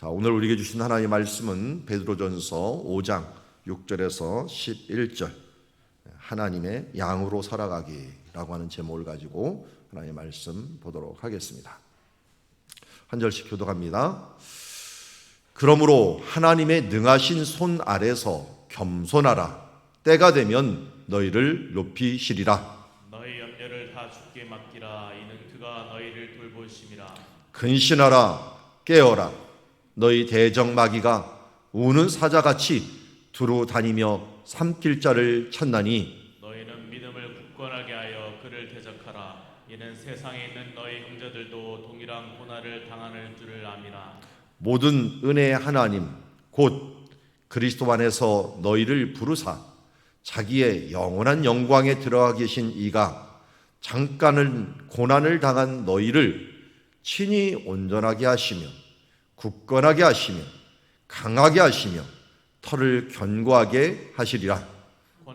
자, 오늘 우리에게 주신 하나님의 말씀은 베드로전서 5장 6절에서 11절. 하나님의 양으로 살아가기라고 하는 제목을 가지고 하나님의 말씀 보도록 하겠습니다. 한 절씩 교독합니다. 그러므로 하나님의 능하신 손 아래서 겸손하라. 때가 되면 너희를 높이시리라. 너희 염려를 다 주께 맡기라 이는 그가 너희를 돌보심이라 근신하라. 깨어라. 너희 대적마귀가 우는 사자같이 두루 다니며 삼킬 자를 찾나니 너희는 믿음을 굳건하게 하여 그를 대적하라. 이는 세상에 있는 너희 형제들도 동일한 고난을 당하는 줄을 암이라 모든 은혜의 하나님 곧 그리스도 안에서 너희를 부르사 자기의 영원한 영광에 들어가 계신 이가 잠깐은 고난을 당한 너희를 친히 온전하게 하시며 굳건하게 하시며 강하게 하시며 털을 견고하게 하시리라.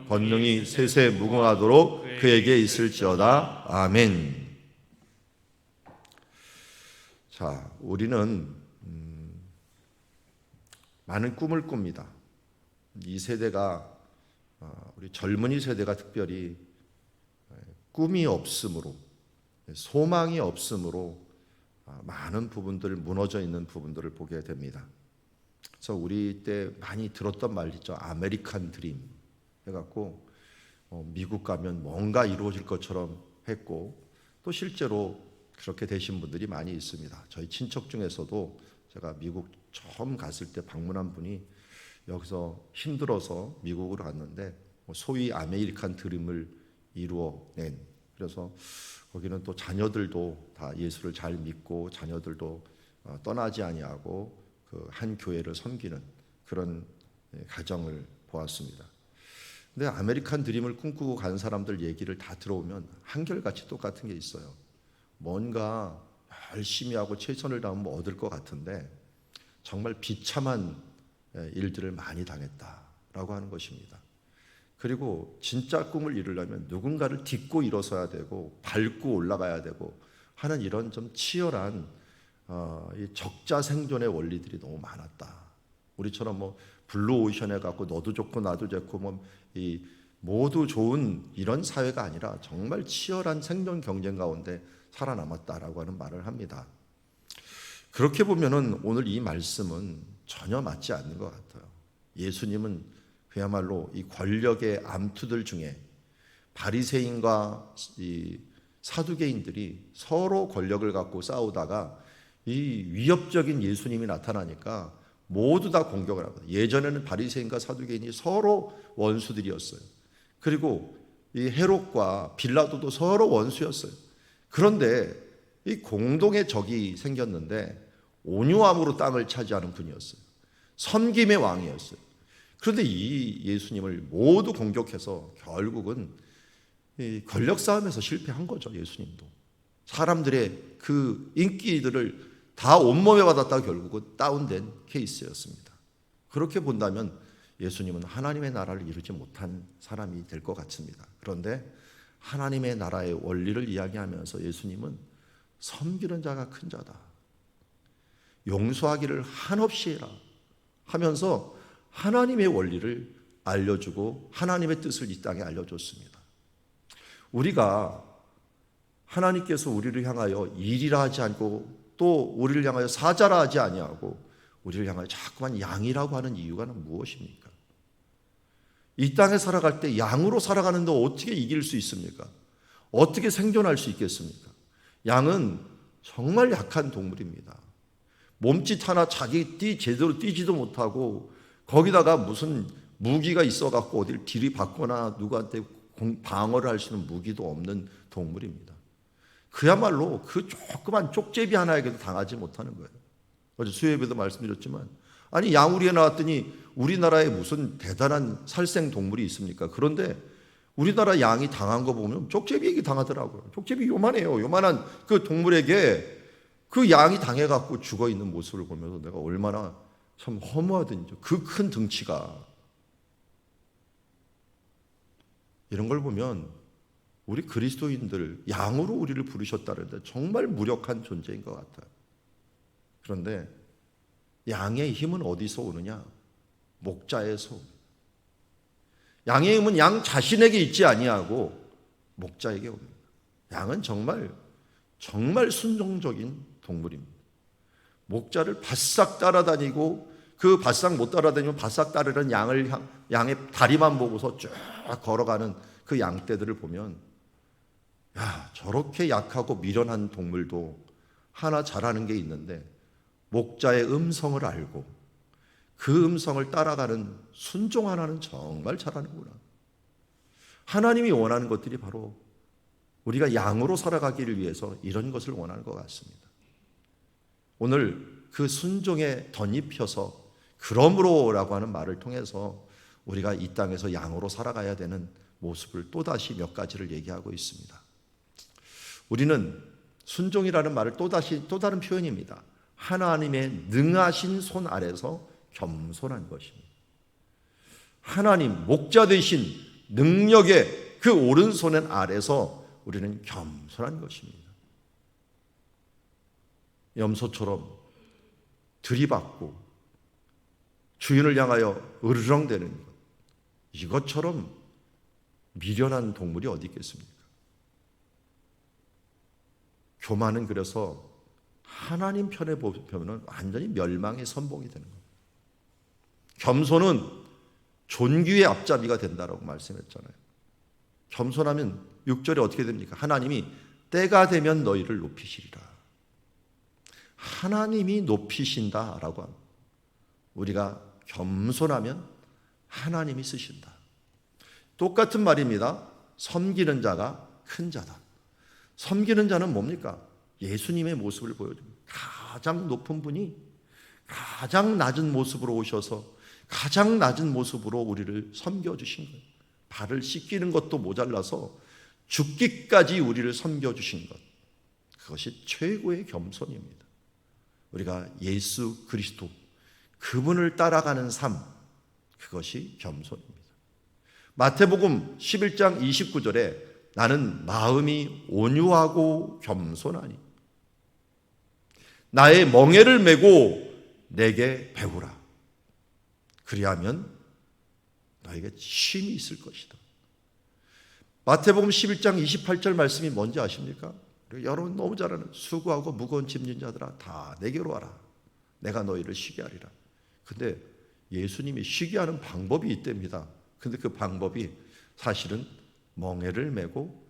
권능이 세세 무궁하도록 그에게 있을지어다. 아멘. 자 우리는 많은 꿈을 꿉니다. 이 세대가 어, 우리 젊은이 세대가 특별히 꿈이 없으므로 소망이 없으므로 어, 많은 부분들 무너져 있는 부분들을 보게 됩니다. 그래서 우리 때 많이 들었던 말 있죠. 아메리칸 드림 해갖고 어, 미국 가면 뭔가 이루어질 것처럼 했고 또 실제로 그렇게 되신 분들이 많이 있습니다. 저희 친척 중에서도 제가 미국 처음 갔을 때 방문한 분이 여기서 힘들어서 미국으로 갔는데 뭐 소위 아메리칸 드림을 이루어낸 그래서 거기는 또 자녀들도 다 예수를 잘 믿고 자녀들도 어, 떠나지 아니하고 그 한 교회를 섬기는 그런 예, 가정을 보았습니다. 근데 아메리칸 드림을 꿈꾸고 간 사람들 얘기를 다 들어오면 한결같이 똑같은 게 있어요. 뭔가 열심히 하고 최선을 다하면 얻을 것 같은데 정말 비참한 일들을 많이 당했다라고 하는 것입니다. 그리고 진짜 꿈을 이루려면 누군가를 딛고 일어서야 되고 밟고 올라가야 되고 하는 이런 좀 치열한 어, 이 적자 생존의 원리들이 너무 많았다. 우리처럼 뭐 블루 오션에 갖고 너도 좋고 나도 좋고 뭐 이 모두 좋은 이런 사회가 아니라 정말 치열한 생존 경쟁 가운데 살아남았다라고 하는 말을 합니다. 그렇게 보면은 오늘 이 말씀은 전혀 맞지 않는 것 같아요. 예수님은 그야말로 이 권력의 암투들 중에 바리새인과 이 사두개인들이 서로 권력을 갖고 싸우다가 이 위협적인 예수님이 나타나니까 모두 다 공격을 하거든요. 예전에는 바리새인과 사두개인이 서로 원수들이었어요. 그리고 이 헤롯과 빌라도도 서로 원수였어요. 그런데 이 공동의 적이 생겼는데 온유함으로 땅을 차지하는 분이었어요. 섬김의 왕이었어요. 그런데 이 예수님을 모두 공격해서 결국은 권력 싸움에서 실패한 거죠. 예수님도 사람들의 그 인기들을 다 온몸에 받았다 결국은 다운된 케이스였습니다. 그렇게 본다면 예수님은 하나님의 나라를 이루지 못한 사람이 될 것 같습니다. 그런데 하나님의 나라의 원리를 이야기하면서 예수님은 섬기는 자가 큰 자다. 용서하기를 한없이 해라. 하면서 하나님의 원리를 알려주고 하나님의 뜻을 이 땅에 알려줬습니다. 우리가 하나님께서 우리를 향하여 일이라 하지 않고 또 우리를 향하여 사자라 하지 아니하고 우리를 향하여 자꾸만 양이라고 하는 이유가 무엇입니까? 이 땅에 살아갈 때 양으로 살아가는데 어떻게 이길 수 있습니까? 어떻게 생존할 수 있겠습니까? 양은 정말 약한 동물입니다. 몸짓 하나 자기 뛰 제대로 뛰지도 못하고 거기다가 무슨 무기가 있어갖고 어딜 들이받거나 누구한테 방어를 할 수 있는 무기도 없는 동물입니다. 그야말로 그 조그만 쪽제비 하나에게도 당하지 못하는 거예요. 어제 수요예배도 말씀드렸지만 아니 양우리에 나왔더니 우리나라에 무슨 대단한 살생 동물이 있습니까? 그런데 우리나라 양이 당한 거 보면 쪽제비에게 당하더라고요. 쪽제비 요만해요. 요만한 그 동물에게 그 양이 당해갖고 죽어 있는 모습을 보면서 내가 얼마나 참 허무하든지 그큰 등치가 이런 걸 보면 우리 그리스도인들 양으로 우리를 부르셨다는데 정말 무력한 존재인 것 같아요. 그런데 양의 힘은 어디서 오느냐? 목자에서. 양의 힘은 양 자신에게 있지 아니하고 목자에게 옵니다. 양은 정말 정말 순종적인 동물입니다. 목자를 바싹 따라다니고 그 바싹 못 따라다니면 바싹 따르는 양을 향- 양의 다리만 보고서 쭉 걸어가는 그 양떼들을 보면 야 저렇게 약하고 미련한 동물도 하나 잘하는 게 있는데 목자의 음성을 알고 그 음성을 따라가는 순종 하나는 정말 잘하는구나. 하나님이 원하는 것들이 바로 우리가 양으로 살아가기를 위해서 이런 것을 원하는 것 같습니다. 오늘 그 순종에 덧입혀서 그러므로라고 하는 말을 통해서 우리가 이 땅에서 양으로 살아가야 되는 모습을 또다시 몇 가지를 얘기하고 있습니다. 우리는 순종이라는 말을 또다시 또 다른 표현입니다. 하나님의 능하신 손 아래서 겸손한 것입니다. 하나님 목자 되신 능력의 그 오른손의 아래서 우리는 겸손한 것입니다. 염소처럼 들이받고 주인을 향하여 으르렁대는 것. 이것처럼 미련한 동물이 어디 있겠습니까? 교만은 그래서 하나님 편에 보면 완전히 멸망의 선봉이 되는 겁니다. 겸손은 존귀의 앞잡이가 된다라고 말씀했잖아요. 겸손하면 6절에 어떻게 됩니까? 하나님이 때가 되면 너희를 높이시리라. 하나님이 높이신다라고 합니다. 우리가 겸손하면 하나님이 쓰신다. 똑같은 말입니다. 섬기는 자가 큰 자다. 섬기는 자는 뭡니까? 예수님의 모습을 보여줍니다. 가장 높은 분이 가장 낮은 모습으로 오셔서 가장 낮은 모습으로 우리를 섬겨주신 거예요. 발을 씻기는 것도 모자라서 죽기까지 우리를 섬겨주신 것. 그것이 최고의 겸손입니다. 우리가 예수 그리스도 그분을 따라가는 삶 그것이 겸손입니다. 마태복음 11장 29절에 나는 마음이 온유하고 겸손하니 나의 멍에를 메고 내게 배우라. 그리하면 너에게 쉼이 있을 것이다. 마태복음 11장 28절 말씀이 뭔지 아십니까? 여러분 너무 잘 아는 수고하고 무거운 짐진 자들아 다 내게로 와라. 내가 너희를 쉬게 하리라. 근데 예수님이 쉬게 하는 방법이 있답니다. 근데 그 방법이 사실은 멍에를 메고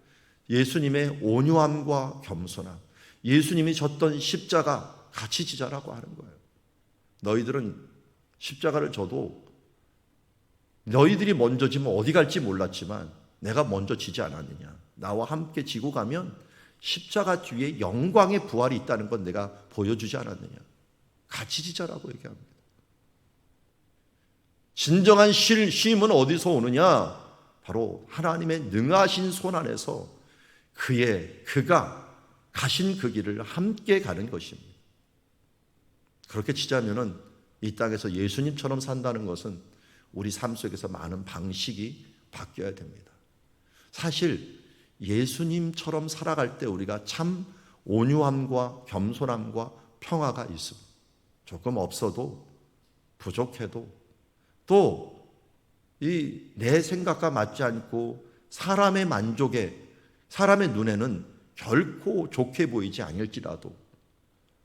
예수님의 온유함과 겸손함, 예수님이 졌던 십자가 같이 지자라고 하는 거예요. 너희들은 십자가를 져도 너희들이 먼저 지면 어디 갈지 몰랐지만 내가 먼저 지지 않았느냐. 나와 함께 지고 가면 십자가 뒤에 영광의 부활이 있다는 건 내가 보여주지 않았느냐. 같이 지자라고 얘기합니다. 진정한 쉴, 쉼은 어디서 오느냐? 바로 하나님의 능하신 손 안에서 그의, 그가 가신 그 길을 함께 가는 것입니다. 그렇게 치자면은 이 땅에서 예수님처럼 산다는 것은 우리 삶 속에서 많은 방식이 바뀌어야 됩니다. 사실 예수님처럼 살아갈 때 우리가 참 온유함과 겸손함과 평화가 있습니다. 조금 없어도 부족해도 또 이 내 생각과 맞지 않고 사람의 만족에 사람의 눈에는 결코 좋게 보이지 않을지라도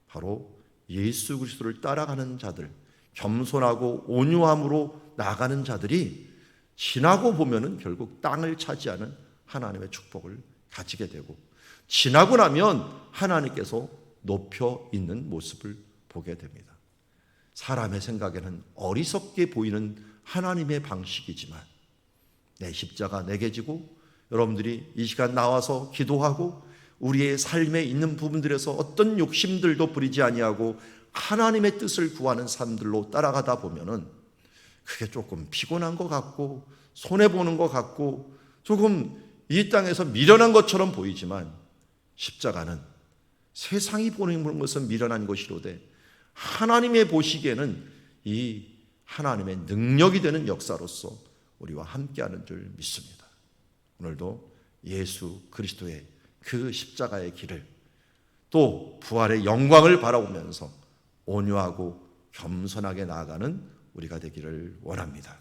바로 예수 그리스도를 따라가는 자들 겸손하고 온유함으로 나가는 자들이 지나고 보면은 결국 땅을 차지하는 하나님의 축복을 가지게 되고 지나고 나면 하나님께서 높여 있는 모습을 보게 됩니다. 사람의 생각에는 어리석게 보이는 하나님의 방식이지만 내 십자가 내게 지고 여러분들이 이 시간 나와서 기도하고 우리의 삶에 있는 부분들에서 어떤 욕심들도 부리지 아니하고 하나님의 뜻을 구하는 삶들로 따라가다 보면은 그게 조금 피곤한 것 같고 손해 보는 것 같고 조금 이 땅에서 미련한 것처럼 보이지만 십자가는 세상이 보는 것은 미련한 것이로되 하나님의 보시기에는 이 하나님의 능력이 되는 역사로서 우리와 함께하는 줄 믿습니다. 오늘도 예수 그리스도의 그 십자가의 길을 또 부활의 영광을 바라보면서 온유하고 겸손하게 나아가는 우리가 되기를 원합니다.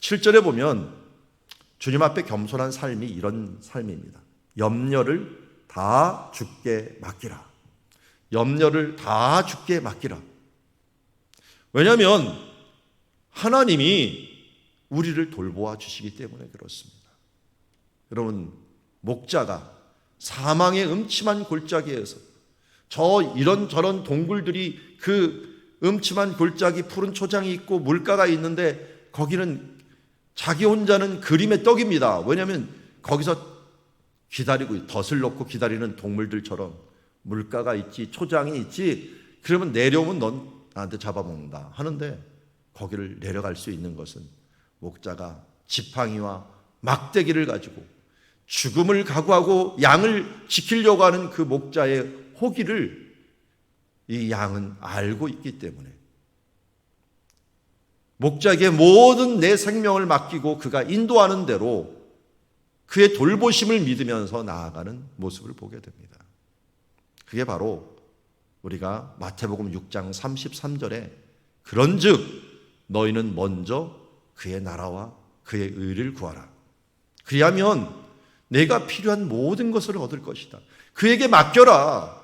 7절에 보면 주님 앞에 겸손한 삶이 이런 삶입니다. 염려를 다 죽게 맡기라. 염려를 다 죽게 맡기라. 왜냐하면 하나님이 우리를 돌보아 주시기 때문에 그렇습니다. 여러분, 목자가 사망의 음침한 골짜기에서 저 이런 저런 동굴들이 그 음침한 골짜기 푸른 초장이 있고 물가가 있는데 거기는 자기 혼자는 그림의 떡입니다. 왜냐하면 거기서 기다리고 덫을 놓고 기다리는 동물들처럼 물가가 있지 초장이 있지 그러면 내려오면 넌 나한테 잡아먹는다 하는데 거기를 내려갈 수 있는 것은 목자가 지팡이와 막대기를 가지고 죽음을 각오하고 양을 지키려고 하는 그 목자의 호기를 이 양은 알고 있기 때문에 목자에게 모든 내 생명을 맡기고 그가 인도하는 대로 그의 돌보심을 믿으면서 나아가는 모습을 보게 됩니다. 그게 바로 우리가 마태복음 6장 33절에 그런즉 너희는 먼저 그의 나라와 그의 의를 구하라. 그리하면 내가 필요한 모든 것을 얻을 것이다. 그에게 맡겨라.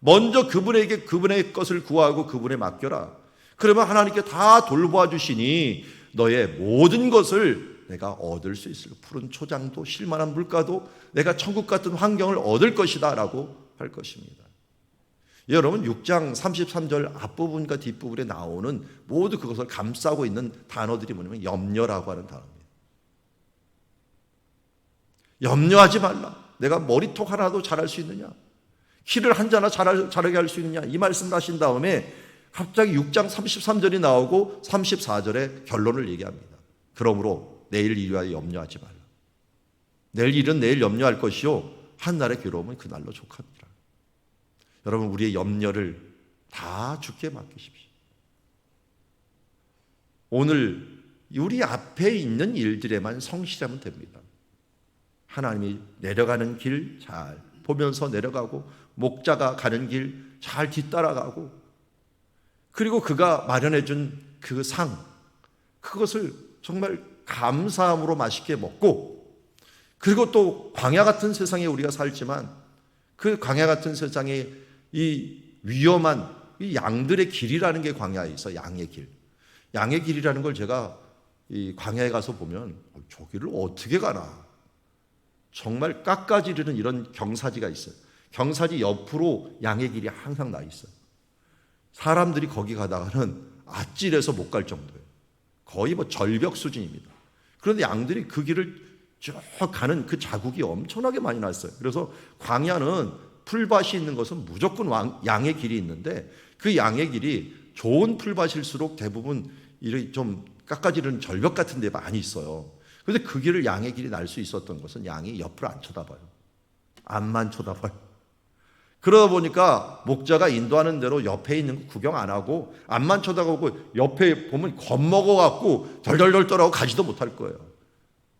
먼저 그분에게 그분의 것을 구하고 그분에 맡겨라. 그러면 하나님께 다 돌보아 주시니 너의 모든 것을 내가 얻을 수 있을 푸른 초장도 실만한 물가도 내가 천국 같은 환경을 얻을 것이다라고 할 것입니다. 여러분 6장 33절 앞부분과 뒷부분에 나오는 모두 그것을 감싸고 있는 단어들이 뭐냐면 염려라고 하는 단어입니다. 염려하지 말라. 내가 머리톡 하나도 잘할 수 있느냐? 키를 한 자나 잘, 자라게 할 수 있느냐? 이 말씀을 하신 다음에 갑자기 6장 33절이 나오고 34절에 결론을 얘기합니다. 그러므로 내일 일을 위하여 염려하지 말라. 내일 일은 내일 염려할 것이요. 한날의 괴로움은 그날로 족합니다. 여러분, 우리의 염려를 다 죽게 맡기십시오. 오늘 우리 앞에 있는 일들에만 성실하면 됩니다. 하나님이 내려가는 길 잘 보면서 내려가고 목자가 가는 길 잘 뒤따라가고 그리고 그가 마련해 준 그 상 그것을 정말 감사함으로 맛있게 먹고 그리고 또 광야 같은 세상에 우리가 살지만 그 광야 같은 세상에 이 위험한 이 양들의 길이라는 게 광야에 있어 양의 길. 양의 길이라는 걸 제가 이 광야에 가서 보면 어, 저 길을 어떻게 가나 정말 깎아지르는 이런 경사지가 있어요. 경사지 옆으로 양의 길이 항상 나 있어요. 사람들이 거기 가다가는 아찔해서 못 갈 정도예요. 거의 뭐 절벽 수준입니다. 그런데 양들이 그 길을 쭉 가는 그 자국이 엄청나게 많이 났어요. 그래서 광야는 풀밭이 있는 것은 무조건 왕, 양의 길이 있는데 그 양의 길이 좋은 풀밭일수록 대부분 이렇게 좀 깎아지르는 절벽 같은 데 많이 있어요. 그런데 그 길을 양의 길이 날 수 있었던 것은 양이 옆을 안 쳐다봐요. 앞만 쳐다봐요. 그러다 보니까 목자가 인도하는 대로 옆에 있는 거 구경 안 하고 앞만 쳐다보고 옆에 보면 겁먹어 갖고 덜덜덜 떨어고 가지도 못할 거예요.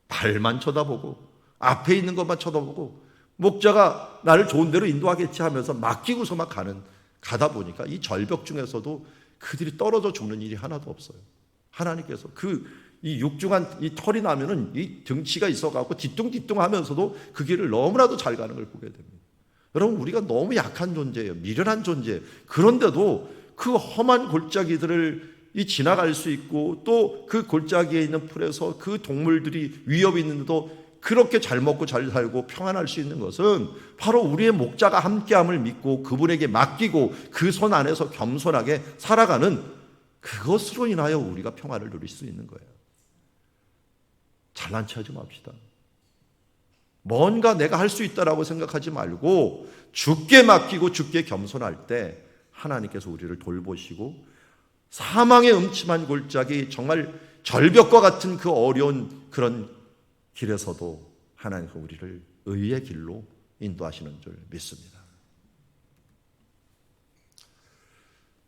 발만 쳐다보고 앞에 있는 것만 쳐다보고 목자가 나를 좋은 대로 인도하겠지 하면서 맡기고서 막 가는 가다 보니까 이 절벽 중에서도 그들이 떨어져 죽는 일이 하나도 없어요. 하나님께서 그 이 육중한 이 털이 나면은 이 등치가 있어 갖고 뒤뚱뒤뚱하면서도 그 길을 너무나도 잘 가는 걸 보게 됩니다. 여러분 우리가 너무 약한 존재예요. 미련한 존재. 그런데도 그 험한 골짜기들을 이 지나갈 수 있고 또 그 골짜기에 있는 풀에서 그 동물들이 위협이 있는데도 그렇게 잘 먹고 잘 살고 평안할 수 있는 것은 바로 우리의 목자가 함께함을 믿고 그분에게 맡기고 그 손 안에서 겸손하게 살아가는 그것으로 인하여 우리가 평안을 누릴 수 있는 거예요. 잘난 체하지 맙시다. 뭔가 내가 할 수 있다라고 생각하지 말고 죽게 맡기고 죽게 겸손할 때 하나님께서 우리를 돌보시고 사망의 음침한 골짜기 정말 절벽과 같은 그 어려운 그런 길에서도 하나님께서 우리를 의의 길로 인도하시는 줄 믿습니다.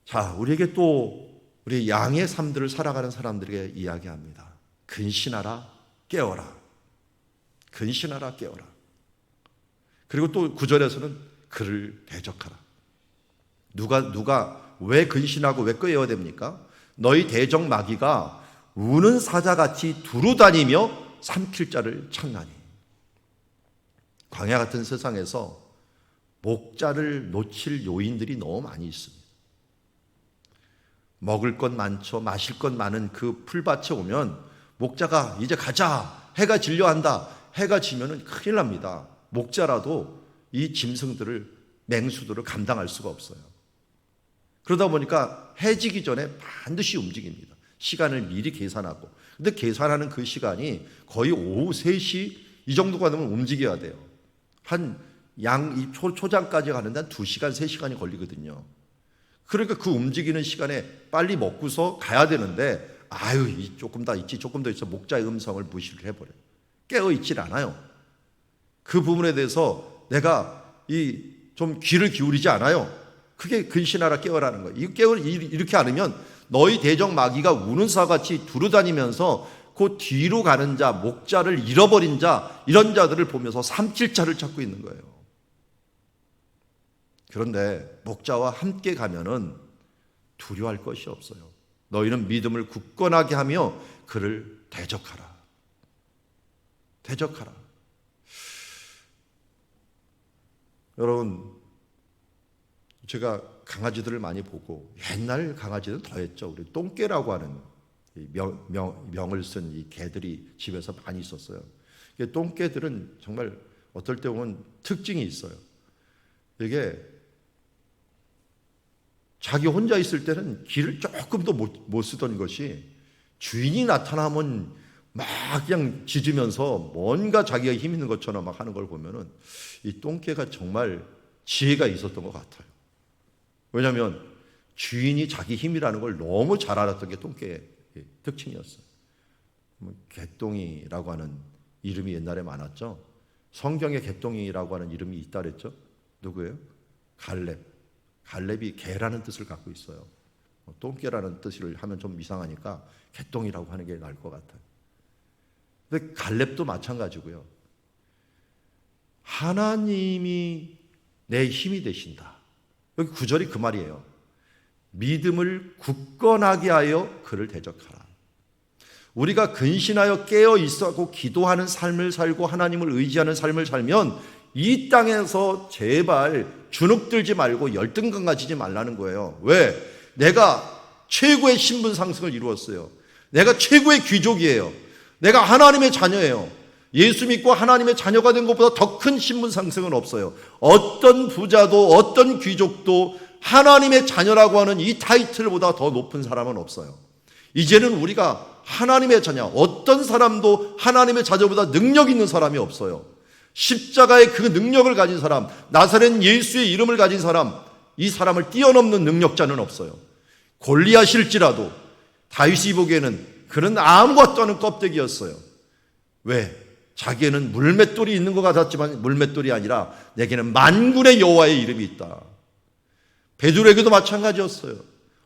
자, 우리에게 또 우리 양의 삶들을 살아가는 사람들에게 이야기합니다. 근신하라, 깨어라. 근신하라, 깨어라. 그리고 또 구절에서는 그를 대적하라. 누가 누가 왜 근신하고 왜 끄여야 됩니까? 너희 대적 마귀가 우는 사자같이 두루 다니며 삼킬 자를 창나니 광야 같은 세상에서 목자를 놓칠 요인들이 너무 많이 있습니다. 먹을 것 많죠. 마실 것 많은 그 풀밭에 오면 목자가 이제 가자. 해가 질려 한다. 해가 지면은 큰일 납니다. 목자라도 이 짐승들을 맹수들을 감당할 수가 없어요. 그러다 보니까 해지기 전에 반드시 움직입니다. 시간을 미리 계산하고. 근데 계산하는 그 시간이 거의 오후 3시 이 정도가 되면 움직여야 돼요. 한 양, 초장까지 가는데 한 2시간, 3시간이 걸리거든요. 그러니까 그 움직이는 시간에 빨리 먹고서 가야 되는데 아유 이 조금 더 있지 조금 더 있어 목자의 음성을 무시를 해버려요. 깨어 있질 않아요. 그 부분에 대해서 내가 이 좀 귀를 기울이지 않아요. 그게 근신하라 깨어라는 거예요. 이 깨어 이렇게 않으면 너희 대적 마귀가 우는 사같이 두루다니면서 그 뒤로 가는 자, 목자를 잃어버린 자 이런 자들을 보면서 삼킬 자를 찾고 있는 거예요. 그런데 목자와 함께 가면은 두려워할 것이 없어요. 너희는 믿음을 굳건하게 하며 그를 대적하라. 대적하라. 여러분, 제가 강아지들을 많이 보고 옛날 강아지는 더했죠. 우리 똥개라고 하는 이 명, 명, 명 을 쓴 이 개들이 집에서 많이 있었어요. 똥개들은 정말 어떨 때 보면 특징이 있어요. 이게 자기 혼자 있을 때는 길을 조금도 못, 못 쓰던 것이 주인이 나타나면 막 그냥 짖으면서 뭔가 자기가 힘 있는 것처럼 막 하는 걸 보면은 이 똥개가 정말 지혜가 있었던 것 같아요. 왜냐하면 주인이 자기 힘이라는 걸 너무 잘 알았던 게 똥개의 특징이었어요. 뭐 개똥이라고 하는 이름이 옛날에 많았죠. 성경에 개똥이라고 하는 이름이 있다 그랬죠. 누구예요? 갈렙. 갈렙이 개라는 뜻을 갖고 있어요. 뭐 똥개라는 뜻을 하면 좀 이상하니까 개똥이라고 하는 게 나을 것 같아요. 근데 갈렙도 마찬가지고요. 하나님이 내 힘이 되신다. 여기 구절이 그 말이에요. 믿음을 굳건하게 하여 그를 대적하라. 우리가 근신하여 깨어 있어고 기도하는 삶을 살고 하나님을 의지하는 삶을 살면 이 땅에서 제발 주눅들지 말고 열등감 가지지 말라는 거예요. 왜? 내가 최고의 신분 상승을 이루었어요. 내가 최고의 귀족이에요. 내가 하나님의 자녀예요. 예수 믿고 하나님의 자녀가 된 것보다 더 큰 신분 상승은 없어요. 어떤 부자도 어떤 귀족도 하나님의 자녀라고 하는 이 타이틀보다 더 높은 사람은 없어요. 이제는 우리가 하나님의 자녀, 어떤 사람도 하나님의 자녀보다 능력 있는 사람이 없어요. 십자가의 그 능력을 가진 사람, 나사렛 예수의 이름을 가진 사람, 이 사람을 뛰어넘는 능력자는 없어요. 골리앗일지라도 다윗이 보기에는 그는 아무것도 않은 껍데기였어요. 왜? 자기에는 물맷돌이 있는 것 같았지만 물맷돌이 아니라 내게는 만군의 여호와의 이름이 있다. 베드로에게도 마찬가지였어요.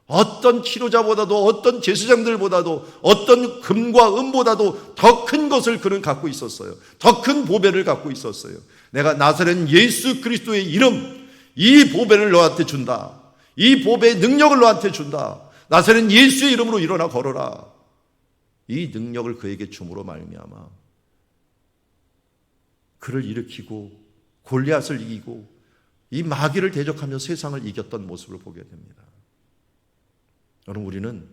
어떤 치료자보다도 어떤 제사장들보다도 어떤 금과 은보다도 더 큰 것을 그는 갖고 있었어요. 더 큰 보배를 갖고 있었어요. 내가 나사렛 예수 그리스도의 이름 이 보배를 너한테 준다. 이 보배의 능력을 너한테 준다. 나사렛 예수의 이름으로 일어나 걸어라. 이 능력을 그에게 줌으로 말미암아 그를 일으키고 골리앗을 이기고 이 마귀를 대적하며 세상을 이겼던 모습을 보게 됩니다. 여러분 우리는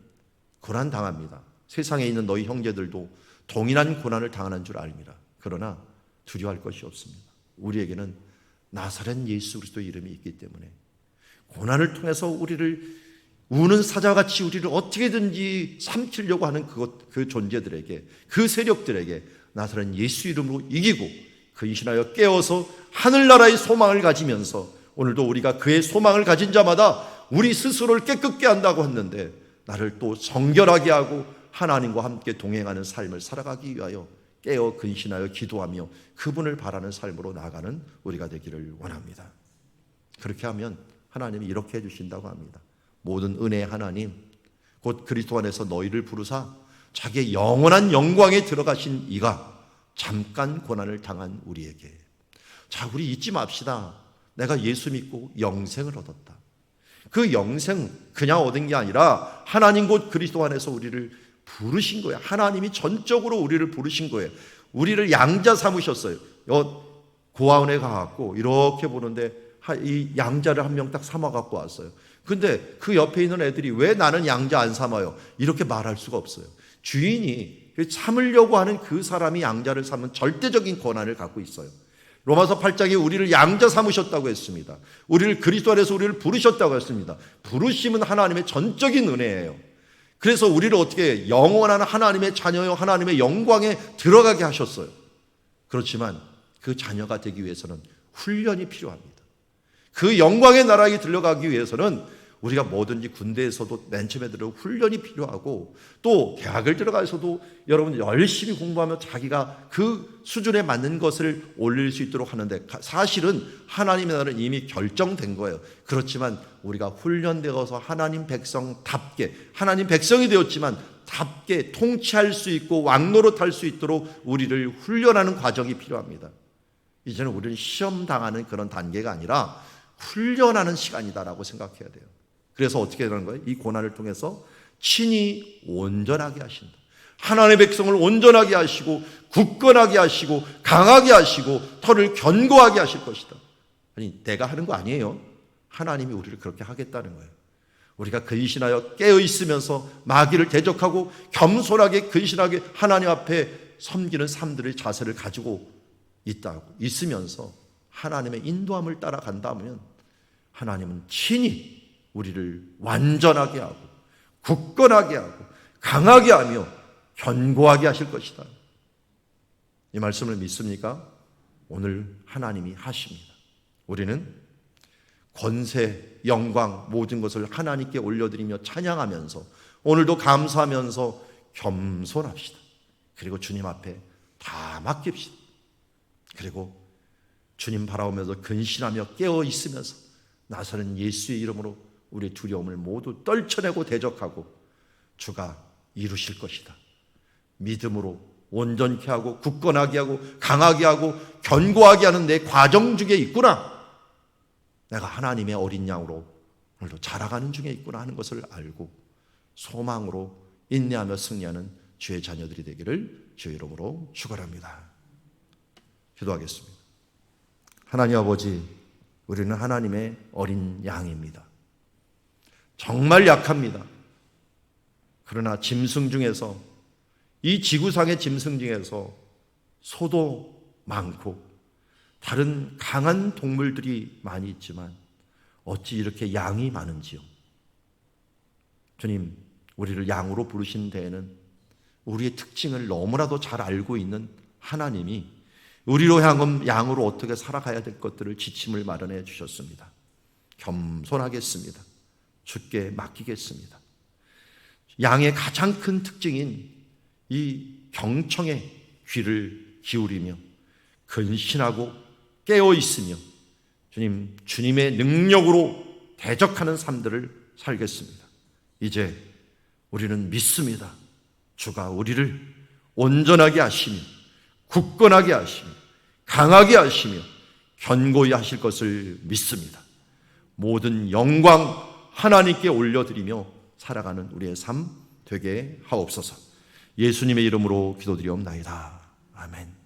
고난 당합니다. 세상에 있는 너희 형제들도 동일한 고난을 당하는 줄 압니다. 그러나 두려워할 것이 없습니다. 우리에게는 나사렛 예수 그리스도의 이름이 있기 때문에 고난을 통해서 우리를 우는 사자같이 우리를 어떻게든지 삼키려고 하는 그것, 그 존재들에게, 그 세력들에게 나사렛 예수 이름으로 이기고 근신하여 깨어서 하늘나라의 소망을 가지면서 오늘도 우리가 그의 소망을 가진 자마다 우리 스스로를 깨끗게 한다고 했는데 나를 또 정결하게 하고 하나님과 함께 동행하는 삶을 살아가기 위하여 깨어 근신하여 기도하며 그분을 바라는 삶으로 나아가는 우리가 되기를 원합니다. 그렇게 하면 하나님이 이렇게 해주신다고 합니다. 모든 은혜의 하나님, 곧 그리스도 안에서 너희를 부르사 자기의 영원한 영광에 들어가신 이가 잠깐 고난을 당한 우리에게 자, 우리 잊지 맙시다. 내가 예수 믿고 영생을 얻었다. 그 영생 그냥 얻은 게 아니라 하나님 곧 그리스도 안에서 우리를 부르신 거예요. 하나님이 전적으로 우리를 부르신 거예요. 우리를 양자 삼으셨어요. 여- 고아원에 가갖고 이렇게 보는데 하- 이 양자를 한 명 딱 삼아 갖고 왔어요. 근데 그 옆에 있는 애들이 왜 나는 양자 안 삼아요? 이렇게 말할 수가 없어요. 주인이 삼으려고 하는 그 사람이 양자를 삼은 절대적인 권한을 갖고 있어요. 로마서 8장에 우리를 양자 삼으셨다고 했습니다. 우리를 그리스도 안에서 우리를 부르셨다고 했습니다. 부르심은 하나님의 전적인 은혜예요. 그래서 우리를 어떻게 영원한 하나님의 자녀요 하나님의 영광에 들어가게 하셨어요. 그렇지만 그 자녀가 되기 위해서는 훈련이 필요합니다. 그 영광의 나라에 들어가기 위해서는 우리가 뭐든지 군대에서도 맨 처음에 들어 훈련이 필요하고 또 대학을 들어가서도 여러분 열심히 공부하며 자기가 그 수준에 맞는 것을 올릴 수 있도록 하는데 가- 사실은 하나님의 나라는 이미 결정된 거예요. 그렇지만 우리가 훈련되어서 하나님 백성답게 하나님 백성이 되었지만 답게 통치할 수 있고 왕노릇할 수 있도록 우리를 훈련하는 과정이 필요합니다. 이제는 우리는 시험 당하는 그런 단계가 아니라 훈련하는 시간이다라고 생각해야 돼요. 그래서 어떻게 되는 거예요? 이 고난을 통해서 친히 온전하게 하신다. 하나님의 백성을 온전하게 하시고 굳건하게 하시고 강하게 하시고 털을 견고하게 하실 것이다. 아니 내가 하는 거 아니에요. 하나님이 우리를 그렇게 하겠다는 거예요. 우리가 근신하여 깨어 있으면서 마귀를 대적하고 겸손하게 근신하게 하나님 앞에 섬기는 삶들의 자세를 가지고 있다고 있으면서 하나님의 인도함을 따라간다면 하나님은 친히 우리를 완전하게 하고 굳건하게 하고 강하게 하며 견고하게 하실 것이다. 이 말씀을 믿습니까? 오늘 하나님이 하십니다. 우리는 권세, 영광, 모든 것을 하나님께 올려드리며 찬양하면서 오늘도 감사하면서 겸손합시다. 그리고 주님 앞에 다 맡깁시다. 그리고 주님 바라오면서 근신하며 깨어 있으면서 나서는 예수의 이름으로 우리의 두려움을 모두 떨쳐내고 대적하고 주가 이루실 것이다. 믿음으로 온전케 하고 굳건하게 하고 강하게 하고 견고하게 하는 내 과정 중에 있구나. 내가 하나님의 어린 양으로 오늘도 자라가는 중에 있구나 하는 것을 알고 소망으로 인내하며 승리하는 주의 자녀들이 되기를 주의 이름으로 축원합니다. 기도하겠습니다. 하나님 아버지, 우리는 하나님의 어린 양입니다. 정말 약합니다. 그러나 짐승 중에서 이 지구상의 짐승 중에서 소도 많고 다른 강한 동물들이 많이 있지만 어찌 이렇게 양이 많은지요? 주님, 우리를 양으로 부르신 데에는 우리의 특징을 너무나도 잘 알고 있는 하나님이 우리로 향한 양으로 어떻게 살아가야 될 것들을 지침을 마련해 주셨습니다. 겸손하겠습니다. 주께 맡기겠습니다. 양의 가장 큰 특징인 이 경청의 귀를 기울이며 근신하고 깨어 있으며 주님 주님의 능력으로 대적하는 삶들을 살겠습니다. 이제 우리는 믿습니다. 주가 우리를 온전하게 하시며 굳건하게 하시며 강하게 하시며 견고히 하실 것을 믿습니다. 모든 영광 하나님께 올려드리며 살아가는 우리의 삶 되게 하옵소서. 예수님의 이름으로 기도드리옵나이다. 아멘.